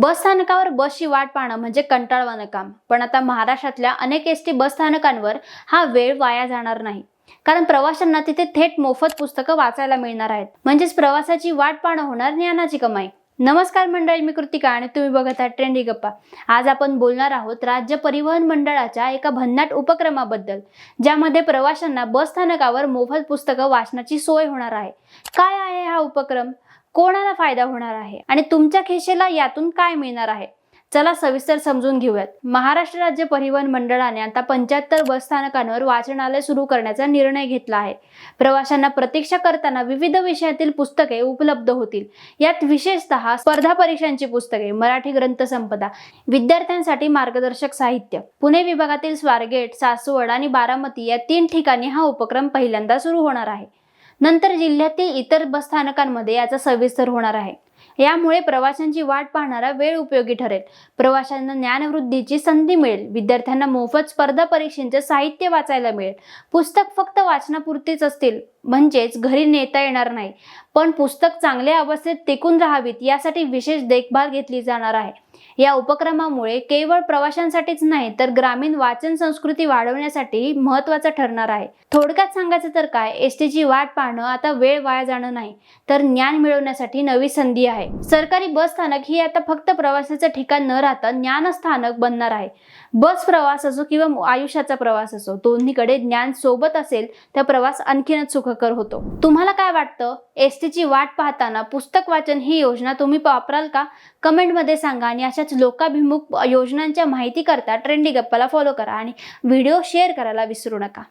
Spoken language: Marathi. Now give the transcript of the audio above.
बस स्थानकावर बसची वाट पाहणं म्हणजे कंटाळवाणं काम. पण आता महाराष्ट्रातल्या अनेक एस टी बस स्थानकांवर हा वेळ वाया जाणार नाही. कारण प्रवाशांना तिथे थेट मोफत पुस्तकं वाचायला मिळणार आहेत. म्हणजेच प्रवासाची वाट पाहणं होणार ज्ञानाची कमाई. नमस्कार मंडळी मी कृतिका आणि तुम्ही बघत आहात ट्रेंडी गप्पा. आज आपण बोलणार आहोत राज्य परिवहन मंडळाच्या एका भन्नाट उपक्रमाबद्दल ज्यामध्ये प्रवाशांना बस स्थानकावर मोफत पुस्तकं वाचनाची सोय होणार आहे. काय आहे हा उपक्रम? कोणाला फायदा होणार आहे? आणि तुमच्या खिशेला यातून काय मिळणार आहे? चला सविस्तर समजून घेऊयात. महाराष्ट्र राज्य परिवहन मंडळाने आता पंच्याहत्तर बस स्थानकांवर वाचनालय सुरू करण्याचा निर्णय घेतला आहे. प्रवाशांना प्रतीक्षा करताना विविध विषयातील पुस्तके उपलब्ध होतील. यात विशेषतः स्पर्धा परीक्षांची पुस्तके मराठी ग्रंथसंपदा विद्यार्थ्यांसाठी मार्गदर्शक साहित्य पुणे विभागातील स्वारगेट सासवड आणि बारामती या तीन ठिकाणी हा उपक्रम पहिल्यांदा सुरू होणार आहे. नंतर जिल्ह्यातील इतर बस स्थानकांमध्ये याचा सविस्तर होणार आहे. यामुळे प्रवाशांची वाट पाहणारा वेळ उपयोगी ठरेल. प्रवाशांना ज्ञानवृद्धीची संधी मिळेल. विद्यार्थ्यांना मोफत स्पर्धा परीक्षेचे साहित्य वाचायला मिळेल. पुस्तक फक्त वाचनापुरतीच असतील म्हणजेच घरी नेता येणार नाही. पण पुस्तक चांगल्या अवस्थेत टिकून राहावीत यासाठी विशेष देखभाल घेतली जाणार आहे. या उपक्रमामुळे केवळ प्रवाशांसाठीच नाही तर ग्रामीण वाचन संस्कृती वाढवण्यासाठी महत्वाचं ठरणार आहे. थोडक्यात सांगायचं तर काय एस टीची वाट पाहणं आता वेळ वाया जाणं नाही तर ज्ञान मिळवण्यासाठी नवी संधी आहे. सरकारी बस स्थानक ही आता फक्त प्रवासाचं ठिकाण न राहता ज्ञान स्थानक बनणार आहे. बस प्रवास असो किंवा आयुष्याचा प्रवास असो दोन्हीकडे ज्ञान सोबत असेल तर प्रवास आणखीनच सुखकर होतो. तुम्हाला काय वाटतं? एस टीची वाट पाहताना पुस्तक वाचन ही योजना तुम्ही वापराल का? कमेंटमध्ये सांगा आणि अशाच लोकाभिमुख योजनांच्या माहिती करता ट्रेंडी गप्पाला फॉलो करा आणि व्हिडिओ शेअर करायला विसरू नका.